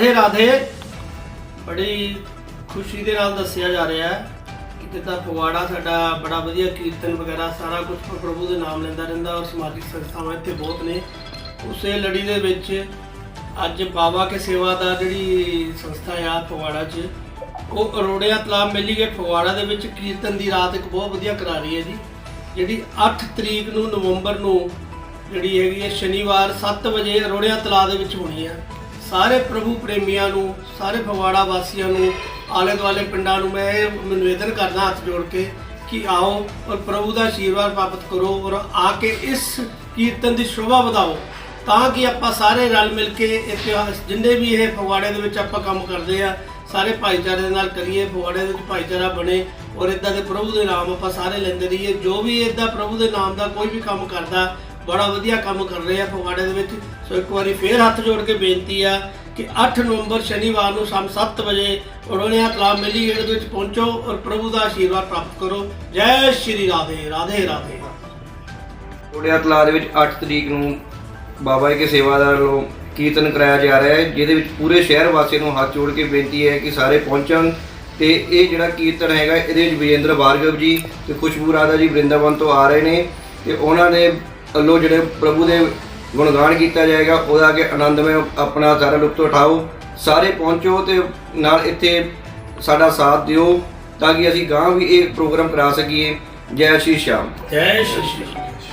ਰਾਧੇ ਰਾਧੇ। ਬੜੀ ਖੁਸ਼ੀ ਦੇ ਨਾਲ ਦੱਸਿਆ ਜਾ ਰਿਹਾ ਹੈ ਕਿ ਜਿੱਦਾਂ ਫਗਵਾੜਾ ਸਾਡਾ ਬੜਾ ਵਧੀਆ ਕੀਰਤਨ ਵਗੈਰਾ ਸਾਰਾ ਕੁਝ ਪ੍ਰਭੂ ਦੇ ਨਾਮ ਲੈਂਦਾ ਰਹਿੰਦਾ ਔਰ ਸਮਾਜਿਕ ਸੰਸਥਾਵਾਂ ਇੱਥੇ ਬਹੁਤ ਨੇ। ਉਸੇ ਲੜੀ ਦੇ ਵਿੱਚ ਅੱਜ ਬਾਬਾ ਕੇ ਸੇਵਾ ਦਾ ਜਿਹੜੀ ਸੰਸਥਾ ਆ ਫਗਵਾੜਾ 'ਚ, ਉਹ ਅਰੋੜਿਆ ਤਲਾਬ ਮਿਲੀਗੇਟ ਫਗਵਾੜਾ ਦੇ ਵਿੱਚ ਕੀਰਤਨ ਦੀ ਰਾਤ ਇੱਕ ਬਹੁਤ ਵਧੀਆ ਕਰਾ ਰਹੀ ਹੈ ਜੀ, ਜਿਹੜੀ 8 ਤਰੀਕ ਨੂੰ ਨਵੰਬਰ ਨੂੰ ਜਿਹੜੀ ਹੈਗੀ ਹੈ, ਸ਼ਨੀਵਾਰ 7 ਵਜੇ ਅਰੋੜਿਆ ਤਲਾਬ ਦੇ ਵਿੱਚ ਹੋਣੀ ਹੈ ਸਾਰੇ ਪ੍ਰਭੂ ਪ੍ਰੇਮੀਆਂ ਨੂੰ, ਸਾਰੇ ਫਗਵਾੜਾ ਵਾਸੀਆਂ ਨੂੰ, ਆਲੇ ਦੁਆਲੇ ਪਿੰਡਾਂ ਨੂੰ ਮੈਂ ਇਹ ਨਿਵੇਦਨ ਕਰਦਾ ਹੱਥ ਜੋੜ ਕੇ ਕਿ ਆਓ ਔਰ ਪ੍ਰਭੂ ਦਾ ਆਸ਼ੀਰਵਾਦ ਪ੍ਰਾਪਤ ਕਰੋ ਔਰ ਆ ਕੇ ਇਸ ਕੀਰਤਨ ਦੀ ਸ਼ੋਭਾ ਵਧਾਓ ਤਾਂ ਕਿ ਆਪਾਂ ਸਾਰੇ ਰਲ ਮਿਲ ਕੇ ਇਤਿਹਾਸ, ਜਿੰਨੇ ਵੀ ਇਹ ਫਗਵਾੜੇ ਦੇ ਵਿੱਚ ਆਪਾਂ ਕੰਮ ਕਰਦੇ ਆ, ਸਾਰੇ ਭਾਈਚਾਰੇ ਦੇ ਨਾਲ ਕਰੀਏ, ਫਗਵਾੜੇ ਦੇ ਵਿੱਚ ਭਾਈਚਾਰਾ ਬਣੇ ਔਰ ਇਦਾਂ ਦੇ ਪ੍ਰਭੂ ਦੇ ਨਾਮ ਆਪਾਂ ਸਾਰੇ ਲੈਂਦੇ ਰਹੀਏ। ਜੋ ਵੀ ਇਦਾਂ ਪ੍ਰਭੂ ਦੇ ਨਾਮ ਦਾ ਕੋਈ ਵੀ ਕੰਮ ਕਰਦਾ ਬੜਾ ਵਧੀਆ ਕੰਮ ਕਰ ਰਹੇ ਆ ਫਗਵਾੜੇ ਦੇ ਵਿੱਚ। ਸੋ ਇੱਕ ਵਾਰੀ ਫੇਰ ਹੱਥ ਜੋੜ ਕੇ ਬੇਨਤੀ ਆ ਕਿ 8 ਨਵੰਬਰ ਸ਼ਨੀਵਾਰ ਨੂੰ ਸ਼ਾਮ 7 ਵਜੇ ਉਡੋਣਿਆ ਤਲਾਬ ਮੇਲੀ ਗੇਟ ਦੇ ਵਿੱਚ ਪਹੁੰਚੋ ਔਰ ਪ੍ਰਭੂ ਦਾ ਆਸ਼ੀਰਵਾਦ ਪ੍ਰਾਪਤ ਕਰੋ। ਜੈ ਸ਼੍ਰੀ ਰਾਧੇ ਰਾਧੇ ਰਾਧੇ। ਕੋੜਿਆ ਤਲਾਬ ਦੇ ਵਿੱਚ 8 ਤਰੀਕ ਨੂੰ ਬਾਬਾ ਜੀ ਕੇ ਸੇਵਾਦਾਰ ਵੱਲੋਂ ਕੀਰਤਨ ਕਰਾਇਆ ਜਾ ਰਿਹਾ ਹੈ, ਜਿਹਦੇ ਵਿੱਚ ਪੂਰੇ ਸ਼ਹਿਰ ਵਾਸੀਆਂ ਨੂੰ ਹੱਥ ਜੋੜ ਕੇ ਬੇਨਤੀ ਹੈ ਕਿ ਸਾਰੇ ਪਹੁੰਚਣ। ਤੇ ਇਹ ਜਿਹੜਾ ਕੀਰਤਨ ਹੈਗਾ, ਇਹਦੇ ਵਿੱਚ ਵਿਜੇਂਦਰ ਭਾਰਗਵ ਜੀ ਤੇ ਖੁਸ਼ਬੂ ਰਾਧਾ ਜੀ ਬ੍ਰਿੰਦਾਵਨ ਤੋਂ ਆ ਰਹੇ ਨੇ। ਤੇ ਉਹਨਾਂ ਨੇ ਵੱਲੋਂ ਜਿਹੜੇ ਪ੍ਰਭੂ ਦੇ ਗੁਣਗਾਨ ਕੀਤਾ ਜਾਏਗਾ, ਉਹਦਾ ਕੇ ਆਨੰਦਮय ਆਪਣਾ ਸਾਰਾ ਲੁਤਫ ਉਠਾਓ। ਸਾਰੇ ਪਹੁੰਚੋ ਤੇ ਨਾਲ ਇੱਥੇ ਸਾਡਾ ਸਾਥ ਦਿਓ, ਤਾਂ ਕਿ ਅਸੀਂ ਗਾਂ ਵੀ ਇਹ ਪ੍ਰੋਗਰਾਮ ਕਰਾ ਸਕੀਏ। ਜੈ ਸ਼੍ਰੀ ਸ਼ਾਮ। ਜੈ ਸ਼੍ਰੀ ਸ਼ਾਮ।